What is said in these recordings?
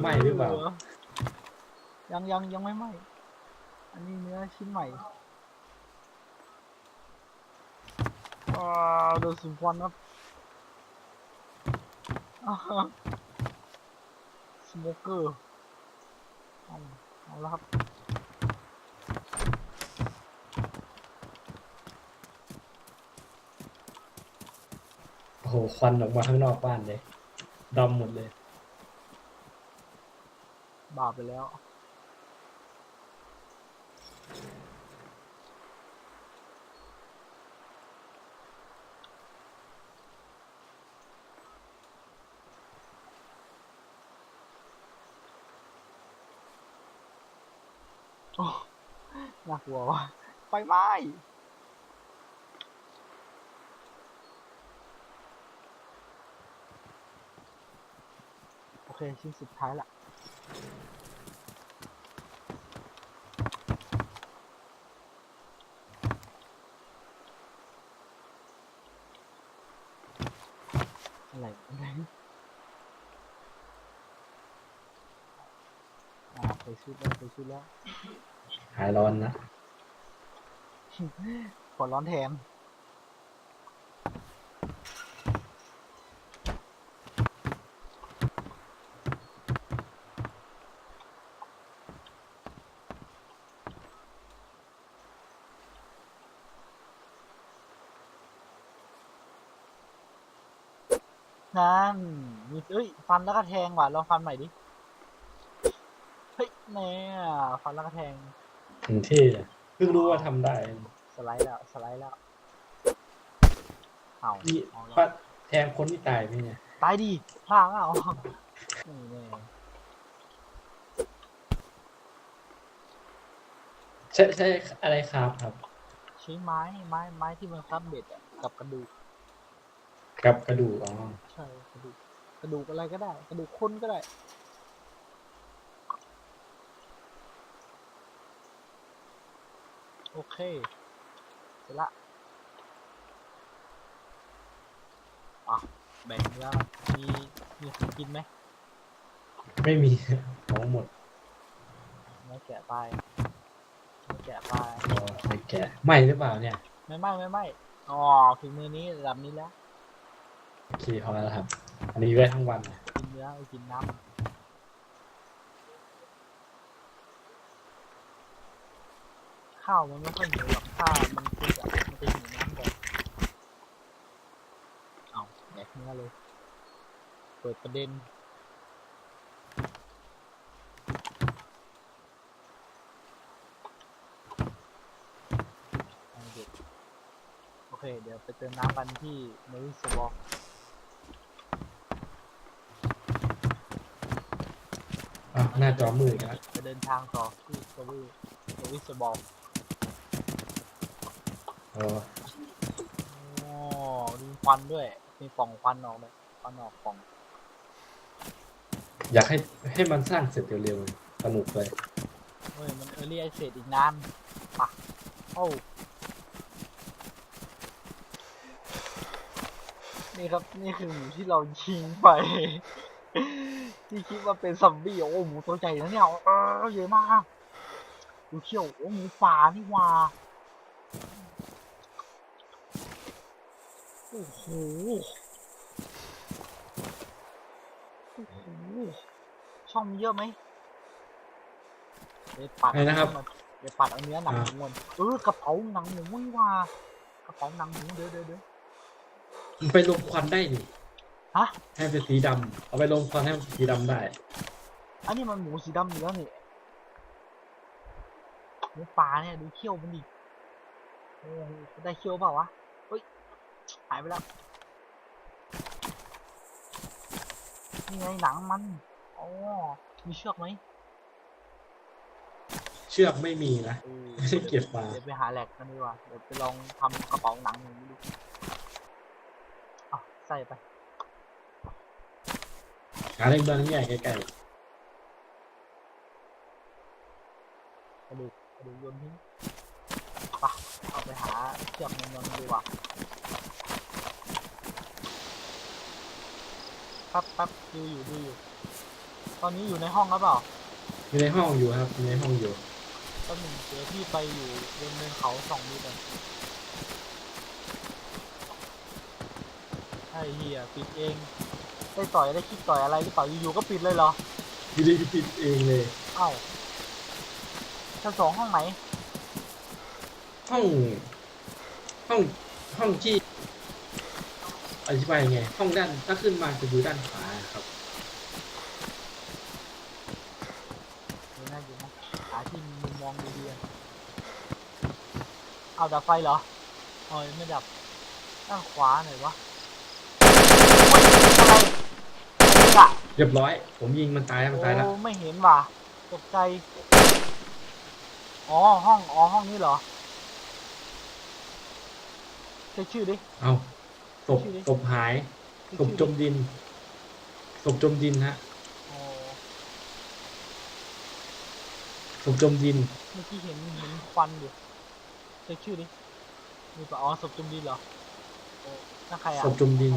ไหม้หรือเปล่า ยังยังยังไม่ไหม้อันนี้เนื้อชิ้นใหม่ว้าวโดนสุนควันครับสโมเกอร์เอาเอาแล้วครับโอ้โหควันออกมาข้างนอกบ้านเลยดำหมดเลย บาปไปแล้ว โอ้น่ากลัวว่ะไฟไหม้โอเคชิ้นสุดท้ายละ อะไรอะไรอ่าไปชุดแล้วไปชุดแล้วหายร้อนนะ ปวดร้อนแทน นั่นมีเอ้ยฟันแล้วก็แทงว่ะลองฟันใหม่ดิ เฮ้ยเนี่ยฟันแล้วก็แทง ถึงที่เลยเพิ่งรู้ว่าทำได้สไลด์แล้ว สไลด์แล้ว เอานี่เอาแล้วปัดแทงคนที่ตายไหมเนี่ยตายดีพลาดเอานี่แน่ใช่ใช่อะไรครับครับ ใช้ไม้ไม้ไม้ที่มันครับเบ็ดอะกับกระดูกกับกระดูกอ๋อ ใช่ กระดูกกระดูกอะไรก็ได้ กระดูกคนก็ได้โอเคเสร็จละอะแบ่งเนื้อกันมีมีคนกินไหมไม่มี ของหมดเนื้อแกะไปเนื้อแกะไปอ๋อไม่แกะไหม่หรือเปล่าเนี่ย ไม่ไม่ไม่ไม่อ๋อถึงมือนี้ระดับนี้แล้ว โอเคพอแล้วครับ อันนี้ไว้ทั้งวันนะกินเนื้อไปกินน้ำข้าวมันไม่ค่อยเหนียวหรอกข้าวมันคือแบบมันจะหิวน้ำก่อนเอาแดกเนื้อเลย เปิดประเด็น โอเค เดี๋ยวไปเติมน้ำกันที่เมริสบอก อะ หน้าจอมืดอีกแล้วจะเดินทางต่อที่สวีสวิสบอลอ๋อโอ้มีควันด้วย มีปล่องควันออกเลยควันออกปล่อง อยากให้ให้มันสร้างเสร็จเร็วๆสนุกเลยเฮ้ย มันเออร์ลี่ไอเซอีกนานปะโอ้นี่ครับ นี่คือหมูที่เรายิงไป ที่คิดว่าเป็นซอมบี้โอ้หมูตัวใหญ่นะเนี่ยเออเยอะมากดูเขี้ยวโอ้หมูป่านี่หว่าโอ้โหโอ้โหช่องมีเยอะไหมเดี๋ยวปัดไงนะครับ เดี๋ยวปัดเอาเนื้อหนังอ่าหมูมันเออกระเป๋าหนังหมูนี่หว่ากระเป๋าหนังหมูเดี๋ยวเดี๋ยวเดี๋ยวมันไปลมควันได้นี่ ฮะ ให้เป็นสีดำเอาไปลมควันให้มันสีดำได้ อันนี้มันหมูสีดำอยู่แล้วนี่หมูป่าเนี่ยดูเขี้ยวมันดิโอ้โหได้เขี้ยวเปล่าวะเฮ้ยหายไปแล้วนี่ไงหนังมันอ๋อมีเชือกไหมเชือกไม่มีนะ เออไม่ได้เก็บมา เดี๋ยวไปหาแหลกกันดีกว่าเดี๋ยวไปลองทำกระเป๋าหนังหมูดูอะใส่ไป หาเรื่องเบื้องใหญ่ใกล้กระดูกกระดูกโยนทิ้งไปะเอาไปหาเชือกในเมืองดีกว่าครับครับดูอยู่ดูอยู่ ตอนนี้อยู่ในห้องหรือเปล่าอยู่ในห้องอยู่ครับอยู่ในห้องอยู่ก็หนึ่งเดี๋ยวพี่ไปอยู่บนเนินเขาสองดูกันไอ้เหี้ยปิดเอง ได้ต่อยได้คิดต่อยอะไรหรือเปล่าอยู่ๆก็ปิดเลยเหรออยู่ดีๆปิดเองเลยเอ้าชั้นสองห้องไหนห้องห้องห้องที่อธิบายยังไงห้องด้านถ้าขึ้นมาจะอยู่ด้านขวาครับเดี๋ยวนะเดี๋ยวนะหาที่มีมุมมองดีๆกันเอาดับไฟเหรออ๋อยังไม่ดับด้านขวาหน่อยวะโอ๊ยอะไร อะไรอะเรียบร้อย ผมยิงมันตายแล้วมันตายแล้ว โอ้ไม่เห็นว่ะตกใจ อ๋อห้อง อ๋อห้องนี้เหรอเช็คชื่อดิ เอาศพชื่อดิ ศพหายเช็คศพชื่อจมดินศพจมดินฮะอ๋อศพจมดิน เมื่อกี้เห็นเห็นควันอยู่เช็คชื่อดิ มีปะอ๋อศพจมดินเหรอโอ้นั่นใครอะศพจมดิน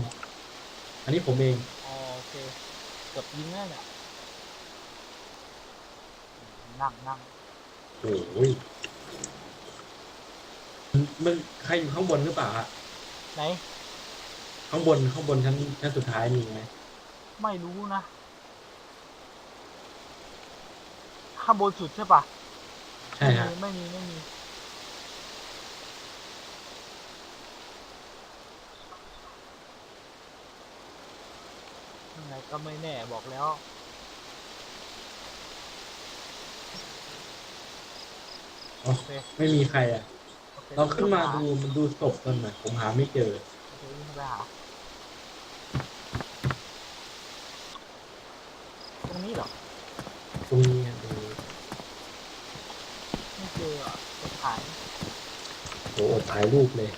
อันนี้ผมเอง อ๋อโอ เคเกือบยิงแล้วเนี่ยนั่งนั่งโอ้ยมันมันใครอยู่ข้างบนหรือเปล่าฮะไหน ข้างบนข้างบนชั้นชั้นสุดท้ายมีไหมไม่รู้นะ ข้างบนสุดใช่ปะใช่ฮะไม่มีไม่มี ยังไงก็ไม่แน่บอกแล้วอ๋อโอเคไม่มีใครอะ โอเคเราขึ้นมาดูมันดูศพกันหน่อยผมหาไม่เจอ โอเควิ่งไปหาตรงนี้เหรอ ตรงนี้อะตรงนี้ไม่เจออะจะขายโอ้โหถ่ายรูปเลย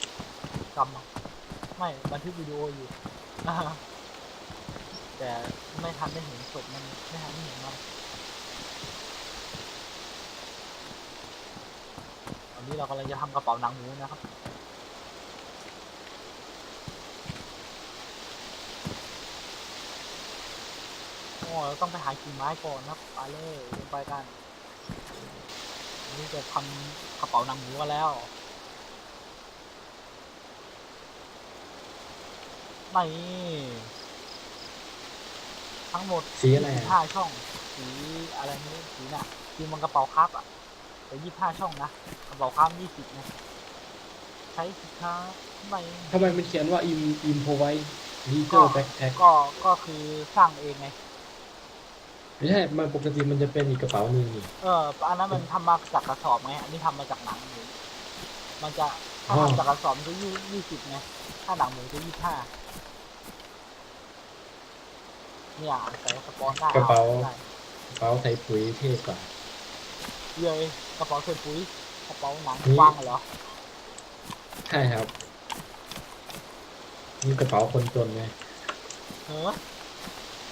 กำอะไม่บันทึกวิดีโออยู่ แต่ไม่ทันได้เห็นศพมันไม่ทันได้เห็นมันตอนนี้เรากำลังจะทำกระเป๋าหนังหมูนะครับโอ้เราต้องไปหากิ่งไม้ก่อนนะครับไปเลยลงไปกันอันนี้จะทำกระเป๋าหนังหมูกันแล้วไม่ ทั้งหมดสีอะไรอะ ห้าช่อง สีอะไรไม่รู้สีน่ะสีมันกระเป๋าครับอะแต่ยี่ห้าช่องนะกระเป๋าครับยี่สิบนะใช้สิค้าไม่ทำไมมันเขียนว่า im improvise legal backpack ก็ก็คือสร้างเองไง ไม่ใช่มันปกติมันจะเป็นอีกกระเป๋าหนึ่งนี่ เอออันนั้นมันทำมาจากกระสอบไง อันนี้ทำมาจากหนังหมูมันจะถ้าอ๋อ ทำจากกระสอบมันจะยี่ยี่สิบไง ถ้าหนังหมูจะยี่ห้า เนี่ยใส่สปอนได้กระเป๋า ได้กระเป๋าใส่ปุ๋ยเท่กว่า เยยกระเป๋าเสื้อปุ๋ยกระเป๋าหนังนี่ กว้างเหรอใช่ครับนี่กระเป๋าคนจนไงเฮ้อ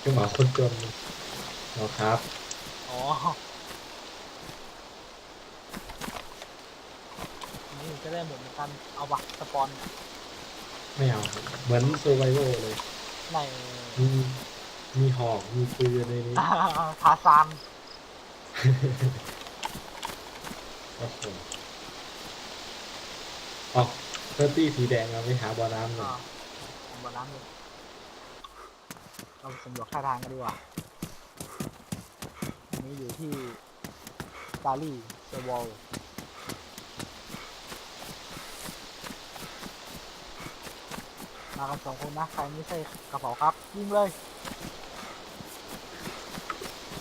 กระเป๋าคนจนเหรอครับ อ๋อนี่จะได้หมดเหมือนกันเอาวะสปอนไม่เอาครับเหมือนเซอร์ไวโเลยในมี มีหอกมีปืนในนี้ทาซานโอ้โหอ๋อเซอร์ตี้สีแดงเราไปหาบ่อน้ำหน่ออ่ายผมบอน้ำเลยเราสำรวจท่าทางกันดีกว่าอันนี้อยู่ที่ซาลีเซวอลมากันสองคนนะ ใครไม่ใช่กระเป๋าครับ ยิงเลย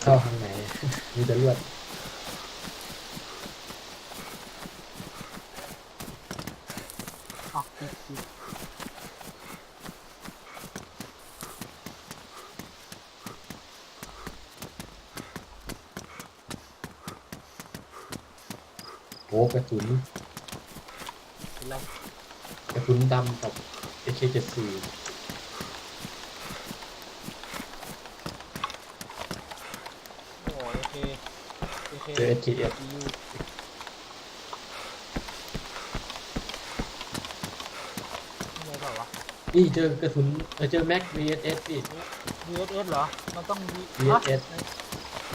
เข้าทางไหน มีแต่เลือดอะปิดปิดโอ้กระสุนปิดเลยกระสุนดำกับ AK74 โอ้โอเคโอ เคเจอ SKS ยูไม่ได้เปล่าวะนี่เจอกระสุนเออเจอแม็ก VSS พี่ VSS เหรอ มันต้อง V VSS ฮะ